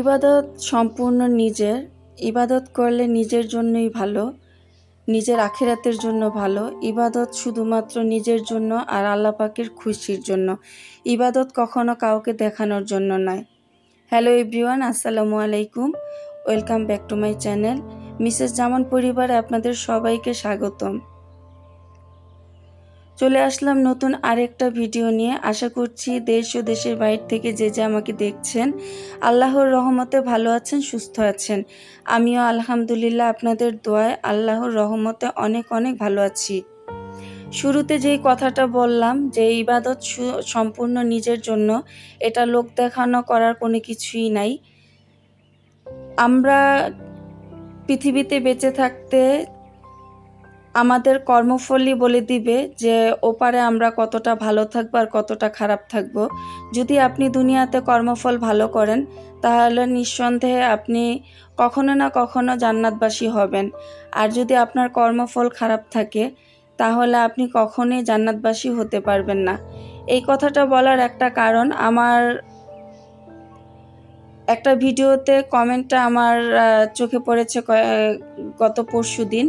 ইবাদত সম্পূর্ণ নিজের, ইবাদত করলে নিজের জন্যই ভালো, নিজের আখেরাতের জন্য ভালো, ইবাদত শুধুমাত্র নিজের জন্য আর আল্লাহ পাকের খুশির জন্য, ইবাদত কখনো কাউকে দেখানোর জন্য নয়। হ্যালো এভরিওয়ান, আসসালামু আলাইকুম, welcome back to my channel, Mrs Zaman পরিবারে আপনাদের সবাইকে স্বাগতম। চলে আসলাম নতুন আরেকটা ভিডিও নিয়ে। আশা করছি দেশ ও দেশের বাইরে থেকে যে যে আমাকে দেখছেন, আল্লাহর রহমতে ভালো আছেন, সুস্থ আছেন। আমিও আলহামদুলিল্লাহ আপনাদের দোয়ায় আল্লাহর রহমতে অনেক অনেক ভালো আছি। শুরুতে যেই কথাটা বললাম যে ইবাদত সম্পূর্ণ নিজের জন্য, এটা লোক দেখানো করার কোনো কিছুই নাই। আমরা পৃথিবীতে বেঁচে থাকতে আমাদের কর্মফলই বলে দিবে যে, ওপারে আমরা কতটা ভালো থাকব আর কতটা খারাপ থাকব। যদি আপনি দুনিয়াতে কর্মফল ভালো করেন, তাহলে নিঃসন্দেহে আপনি কখনো না কখনো জান্নাতবাসী হবেন। আর যদি আপনার কর্মফল খারাপ থাকে, তাহলে আপনি কখনোই জান্নাতবাসী হতে পারবেন না। এই কথাটা বলার একটা কারণ আমার, একটা ভিডিওতে কমেন্টটা আমার চোখে পড়েছে গত পরশু দিন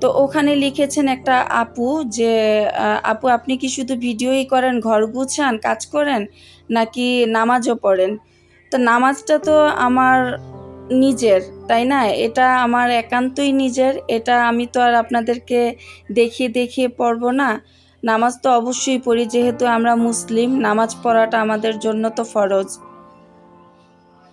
তো ওখানে লিখেছেন একটা আপু যে আপু আপনি কি শুধু ভিডিওই করেন, ঘর গুছান, কাজ করেন, নাকি নামাজও পড়েন? তো নামাজটা তো আমার নিজের, তাই না? এটা আমার একান্তই নিজের, এটা আমি তো আর আপনাদেরকে দেখিয়ে দেখিয়ে পড়ব না। নামাজ তো অবশ্যই পড়ি, যেহেতু আমরা মুসলিম, নামাজ পড়াটা আমাদের জন্য তো ফরজ।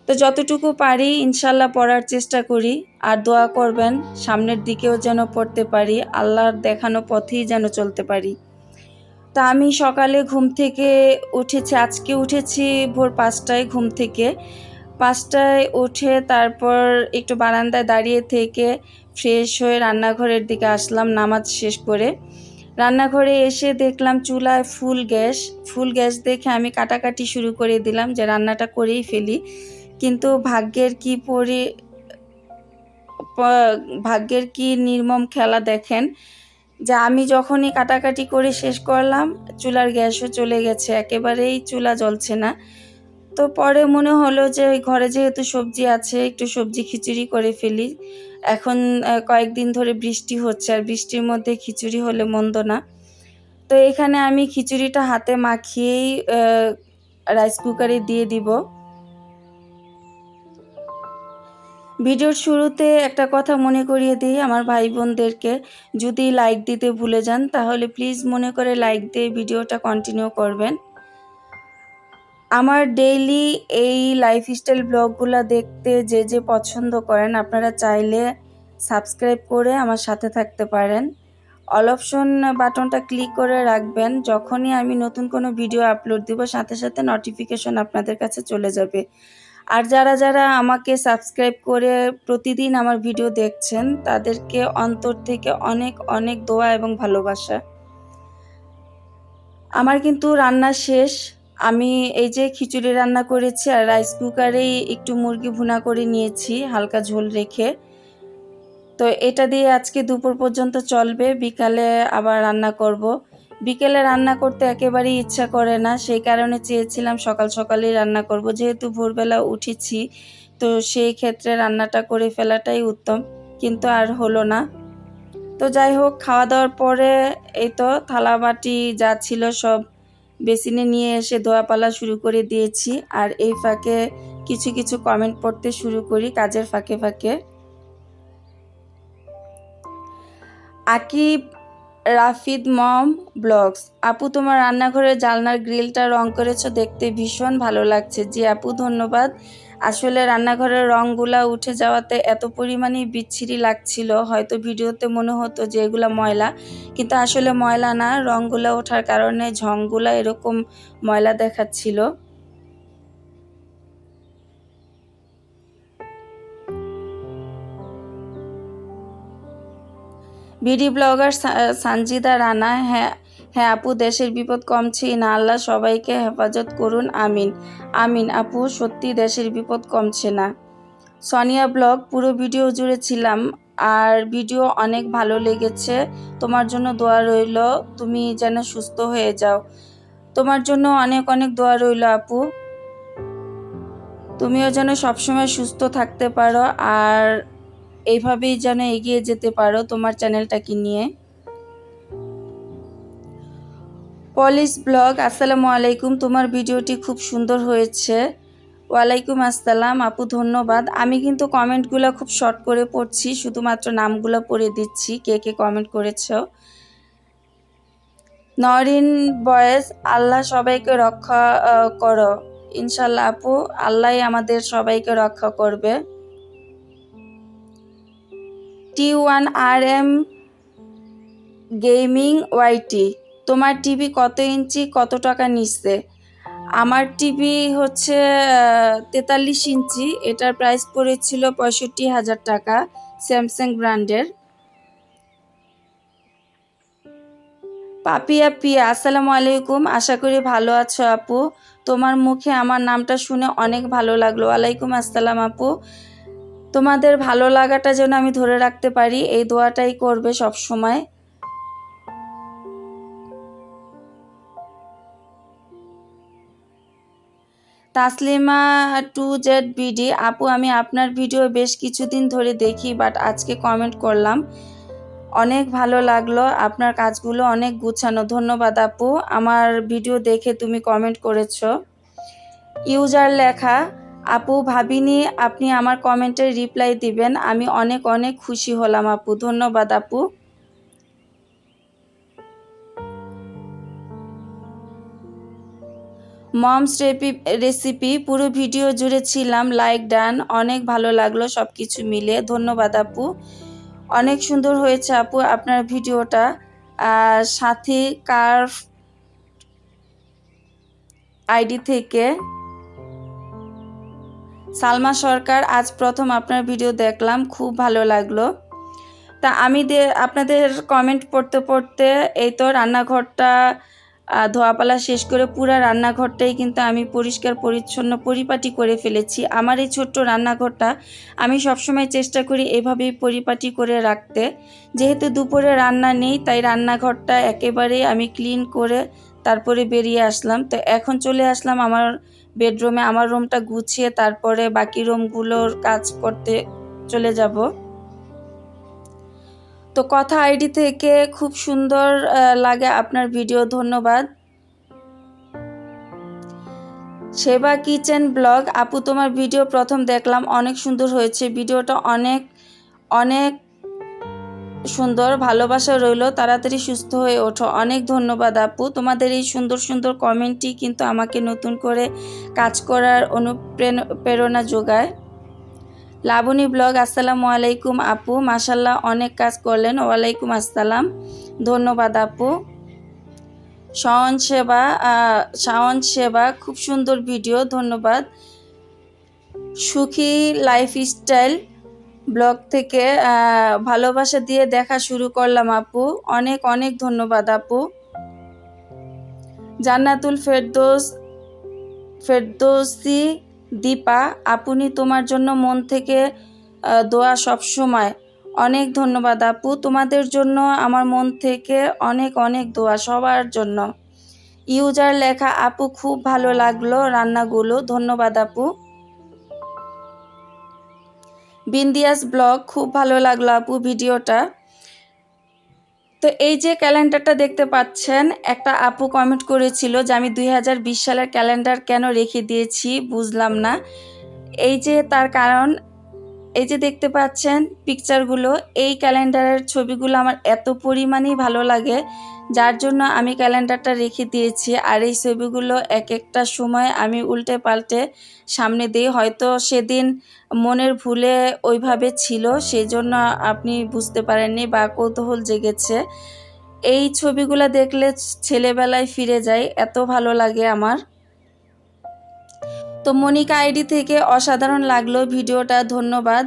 তো যতটুকু পারি ইনশাল্লাহ পড়ার চেষ্টা করি। আর দোয়া করবেন সামনের দিকেও যেন পড়তে পারি, আল্লাহর দেখানো পথেই যেন চলতে পারি। তা আমি সকালে ঘুম থেকে উঠেছি, আজকে উঠেছি ভোর পাঁচটায় ঘুম থেকে। পাঁচটায় উঠে তারপর একটু বারান্দায় দাঁড়িয়ে থেকে ফ্রেশ হয়ে রান্নাঘরের দিকে আসলাম নামাজ শেষ করে। রান্নাঘরে এসে দেখলাম চুলায় ফুল গ্যাস। ফুল গ্যাস দেখে আমি কাটাকাটি শুরু করে দিলাম যে রান্নাটা করেই ফেলি। কিন্তু ভাগ্যের কি পরি ভাগ্যের কি নির্মম খেলা দেখেন? যে আমি যখনই কাটাকাটি করে, শেষ করলাম, চুলার গ্যাসও চলে গেছে, একেবারেই চুলা জ্বলছে না। তো পরে মনে হলো যে ঘরে যেহেতু সবজি আছে, একটু সবজি খিচুড়ি করে ফেলি। এখন কয়েকদিন ধরে বৃষ্টি হচ্ছে, আর বৃষ্টির মধ্যে খিচুড়ি হলে মন্দ না। তো এখানে আমি খিচুড়িটা হাতে মাখিয়েই রাইস কুকারে দিয়ে দিব। ভিডিওর শুরুতে একটা কথা মনে করিয়ে দিই, আমার ভাই বোনদেরকে যদি লাইক দিতে ভুলে যান, তাহলে প্লিজ মনে করে লাইক দিয়ে ভিডিওটা কন্টিনিউ করবেন। আমার ডেইলি এই লাইফস্টাইল ব্লগগুলো দেখতে যে যে পছন্দ করেন, আপনারা চাইলে সাবস্ক্রাইব করে আমার সাথে থাকতে পারেন। অল অপশন বাটনটা ক্লিক করে রাখবেন, যখনই আমি নতুন কোনো ভিডিও আপলোড দিব, সাথে সাথে নোটিফিকেশন আপনাদের কাছে চলে যাবে। আর যারা যারা আমাকে সাবস্ক্রাইব করে প্রতিদিন আমার ভিডিও দেখছেন, তাদেরকে অন্তর থেকে অনেক অনেক দোয়া এবং ভালোবাসা। আমার কিন্তু রান্না শেষ। আমি এই যে খিচুড়ি রান্না করেছি আর রাইস কুকারেই একটু মুরগি ভুনা করে নিয়েছি, হালকা ঝোল রেখে। তো এটা দিয়ে আজকে দুপুর পর্যন্ত চলবে। বিকালে আবার রান্না করব। বিকেলে রান্না করতে একেবারেই ইচ্ছা করে না, সেই কারণে চেয়েছিলাম সকাল সকালেই রান্না করব। যেহেতু ভোরবেলা উঠেছি, তো সেই ক্ষেত্রে রান্নাটা করে ফেলাটাই উত্তম, কিন্তু আর হলো না। তো যাই হোক, খাওয়া দাওয়ার পরে এই তো থালা বাটি যা ছিল সব বেসিনে নিয়ে এসে ধোয়াপালা শুরু করে দিয়েছি। আর এই ফাঁকে কিছু কিছু কমেন্ট পড়তে শুরু করি, কাজের ফাঁকে ফাঁকে। Akib Rafid mom vlogs. আপু, তোমার রান্নাঘরের জালনার গ্রিলটা রং করেছ দেখতে ভীষণ ভালো লাগছে। জি আপু, ধন্যবাদ। আসলে রান্নাঘরের রঙগুলা উঠে যাওয়াতে এত পরিমাণে বিচ্ছিরি লাগছিল। হয়তো ভিডিওতে মনে হতো যে এগুলা ময়লা, কিন্তু আসলে ময়লা না রঙগুলা ওঠার কারণে ঝংগুলা এরকম ময়লা দেখাচ্ছিল। বিডি ব্লগার সানজিদা রানা হ্যাঁ হ্যাঁ আপু, দেশের বিপদ কমছে। না আল্লাহ সবাইকে হেফাজত করুন, আমিন। আমিন, আপু, সত্যি দেশের বিপদ কমছে না। সোনিয়া ব্লগ, পুরো ভিডিও জুড়ে ছিলাম, আর ভিডিও অনেক ভালো লেগেছে। তোমার জন্য দোয়া রইল, তুমি যেন সুস্থ হয়ে যাও। তোমার জন্য অনেক অনেক দোয়া রইল, আপু। তুমিও যেন সবসময় সুস্থ থাকতে পারো, আর এইভাবেই যেন এগিয়ে যেতে পারো তোমার চ্যানেলটাকে নিয়ে। পলিশ ব্লগ, আসসালামু আলাইকুম। তোমার ভিডিওটি খুব সুন্দর হয়েছে। ওয়ালাইকুম আসসালাম। আপু, ধন্যবাদ। আমি কিন্তু কমেন্টগুলো খুব শর্ট করে পড়ছি, শুধুমাত্র নামগুলো পড়ে দিচ্ছি। কে কে কমেন্ট করেছ? নরিন বয়েস আল্লাহ সবাইকে রক্ষা করো। ইনশাল্লাহ আপু আল্লাহ আমাদের সবাইকে রক্ষা করবে। T one R M gaming YT তোমার টিভি কত ইঞ্চি, কত টাকা নিচ্ছে? আমার টিভি হচ্ছে তেতাল্লিশ ইঞ্চি। এটার প্রাইস পড়েছিল পঁয়ষট্টি হাজার টাকা স্যামসাং ব্র্যান্ডের পাপিয়া পিয়া আসসালামু আলাইকুম। আশা করি ভালো আছো আপু। তোমার মুখে আমার নামটা শুনে অনেক ভালো লাগল। ওয়ালাইকুম আসসালাম আপু। তোমাদের ভালো লাগাটা যেন আমি ধরে রাখতে পারি, এই দোয়াটাই করবে সব সময় তাসলিমা টু জেড বিডি, আপু, আমি আপনার ভিডিও বেশ কিছুদিন ধরে দেখি, বাট আজকে কমেন্ট করলাম। অনেক ভালো লাগল, আপনার কাজগুলো অনেক গুছানো। ধন্যবাদ, আপু। আমার ভিডিও দেখে তুমি কমেন্ট করেছ। ইউজার লেখা আপু, ভাবিনি আপনি আমার কমেন্টের রিপ্লাই দিবেন। আমি অনেক অনেক খুশি হলাম আপু। ধন্যবাদ আপু। মমস রেপি, রেসিপি, পুরো ভিডিও জুড়ে ছিলাম। লাইক, ডান, অনেক ভালো লাগল সব কিছু মিলে ধন্যবাদ আপু। অনেক সুন্দর হয়েছে আপু আপনার ভিডিওটা। সাথী কার্ভ আইডি থেকে সালমা সরকার, আজ প্রথম আপনার ভিডিও দেখলাম, খুব ভালো লাগল। তা আমি আপনাদের কমেন্ট পড়তে পড়তে এই তো রান্নাঘরটা ধোয়াপালা শেষ করে পুরা রান্নাঘরটাই কিন্তু আমি পরিষ্কার, পরিচ্ছন্ন, পরিপাটি করে ফেলেছি। আমার এই ছোট্ট রান্নাঘরটা আমি সবসময় চেষ্টা করি এভাবেই পরিপাটি করে রাখতে। যেহেতু দুপুরে রান্না নেই, তাই রান্নাঘরটা একেবারেই আমি ক্লিন করে তারপরে বেরিয়ে আসলাম। তো এখন চলে আসলাম আমার বেডরুমে আমার রুমটা গুছিয়ে তারপরে বাকি রুমগুলোর কাজ করতে চলে যাব। তো কথা আইডি থেকে খুব সুন্দর লাগে আপনার ভিডিও, ধন্যবাদ। সেবা কিচেন ব্লগ, আপু তোমার ভিডিও প্রথম দেখলাম, অনেক সুন্দর হয়েছে। ভিডিওটা অনেক অনেক সুন্দর ভালোবাসা রইল। তাড়াতাড়ি সুস্থ হয়ে ওঠো। অনেক ধন্যবাদ আপু। তোমাদের এই সুন্দর সুন্দর কমেন্টটি কিন্তু আমাকে নতুন করে কাজ করার অনুপ্রেরণা যোগায়। লাবণী ব্লগ, আসসালামু আলাইকুম আপু। মাসাল্লাহ অনেক কাজ করলেন। ওয়ালাইকুম আসসালাম। ধন্যবাদ আপু। শাওন সেবা শাওন সেবা, খুব সুন্দর ভিডিও। ধন্যবাদ। সুখী লাইফস্টাইল ব্লগ থেকে ভালোবাসা দিয়ে দেখা শুরু করলাম আপু। অনেক অনেক ধন্যবাদ আপু। জান্নাতুল ফেরদৌস, ফেরদৌসি, দীপা, আপনি তোমার জন্য মন থেকে দোয়া সব সময়। অনেক ধন্যবাদ আপু। তোমাদের জন্য আমার মন থেকে অনেক অনেক দোয়া সবার জন্য। ইউজার লেখা, আপু, খুব ভালো লাগল রান্নাগুলো। ধন্যবাদ আপু। বিন্দিয়াস ব্লগ, খুব ভালো লাগল আপু ভিডিওটা। তো এই যে ক্যালেন্ডারটা দেখতে পাচ্ছেন, একটা আপু কমেন্ট করেছিল যে আমি দুই হাজার বিশ সালের ক্যালেন্ডার কেন রেখে দিয়েছি বুঝলাম না। এই যে তার কারণ এই যে দেখতে পাচ্ছেন পিকচারগুলো এই ক্যালেন্ডারের ছবিগুলো আমার এত পরিমাণেই ভালো লাগে, যার জন্য আমি ক্যালেন্ডারটা রেখে দিয়েছি। আর এই ছবিগুলো এক একটা সময় আমি উল্টে পাল্টে সামনে দিই। হয়তো সেদিন মনের ভুলে ওইভাবে ছিল সেই জন্য আপনি বুঝতে পারেননি বা কৌতূহল জেগেছে। এই ছবিগুলো দেখলে ছেলেবেলায় ফিরে যাই, এত ভালো লাগে আমার। তো মনিকা আইডি থেকে অসাধারণ লাগল ভিডিওটা, ধন্যবাদ।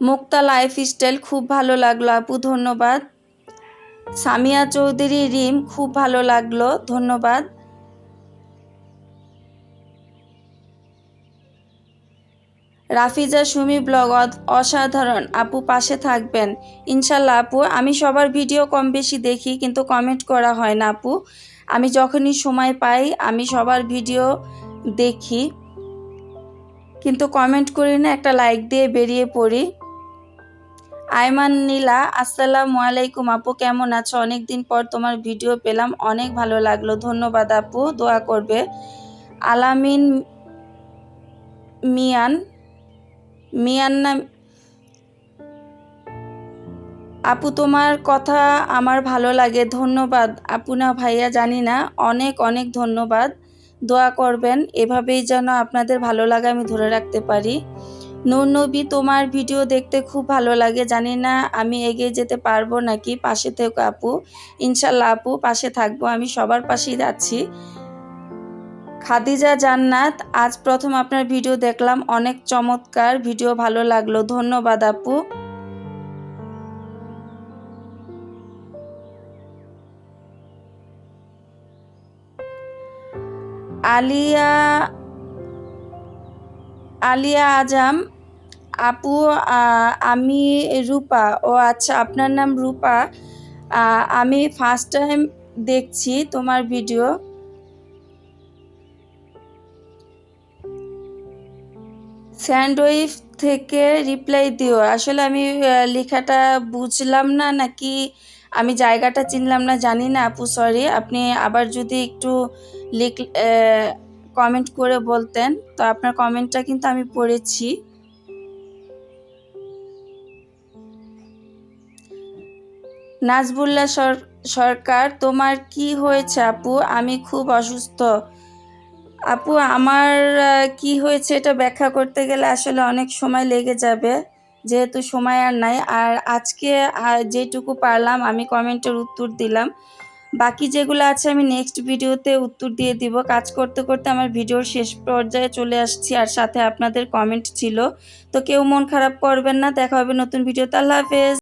মুক্তা লাইফ স্টাইল খুব ভালো লাগল আপু, ধন্যবাদ। সামিয়া চৌধুরী, রিম, খুব ভালো লাগল, ধন্যবাদ। রাফিজা সুমি ব্লগ অসাধারণ, আপু পাশে থাকবেন। ইনশাল্লাহ আপু, আমি সবার ভিডিও কম বেশি দেখি, কিন্তু কমেন্ট করা হয় না আপু। আমি যখনই সময় পাই, আমি সবার ভিডিও দেখি। কিন্তু কমেন্ট করি না, একটা লাইক দিয়ে বেরিয়ে পড়ি। আয়মান নীলা, আসসালামু আলাইকুম আপু, কেমন আছো? অনেক দিন পর তোমার ভিডিও পেলাম, অনেক ভালো লাগল। ধন্যবাদ আপু, দোয়া করবে। আলামিন মিয়ান মিয়ান না আপু, তোমার কথা আমার ভালো লাগে, ধন্যবাদ। আপু না ভাইয়া, জানি না, অনেক অনেক ধন্যবাদ। দোয়া করবেন, এভাবেই যেন আপনাদের ভালো লাগা আমি ধরে রাখতে পারি। নূর নবী, তোমার ভিডিও দেখতে খুব ভালো লাগে, জানি না আমি এগিয়ে যেতে পারব নাকি, পাশে থেকো আপু। ইনশাল্লাহ আপু, পাশে থাকব, আমি সবার পাশেই যাচ্ছি খাদিজা জান্নাত, আজ প্রথম আপনার ভিডিও দেখলাম, অনেক চমৎকার, ভিডিও ভালো লাগল, ধন্যবাদ আপু। আলিয়া আলিয়া আজাম, আপু আমি রূপা। ও আচ্ছা আপনার নাম রূপা। আমি ফার্স্ট টাইম দেখছি তোমার ভিডিও স্যান্ডউইচ থেকে রিপ্লাই দিও। আসলে আমি লেখাটা বুঝলাম না, নাকি আমি জায়গাটা চিনলাম না, জানি না আপু সরি আপনি আবার যদি একটু লিখ কমেন্ট করে বলতেন, তো আপনার কমেন্টটা কিন্তু আমি পড়েছি। নাজবুল্লাহ সর- সরকার, তোমার কি হয়েছে আপু? আমি খুব অসুস্থ। আপু, আমার কি হয়েছে এটা ব্যাখ্যা করতে গেলে আসলে অনেক সময় লেগে যাবে, যেহেতু সময় আর নাই। আর আজকে যেটুকু পারলাম, আমি কমেন্টের উত্তর দিলাম। বাকি যেগুলো আছে আমি নেক্সট ভিডিওতে উত্তর দিয়ে দিব। কাজ করতে করতে আমার ভিডিওর শেষ পর্যায়ে চলে আসছি, আর সাথে আপনাদের কমেন্ট ছিল। তো কেউ মন খারাপ করবেন না। দেখা হবে নতুন ভিডিওতে। আল্লাহ হাফেজ।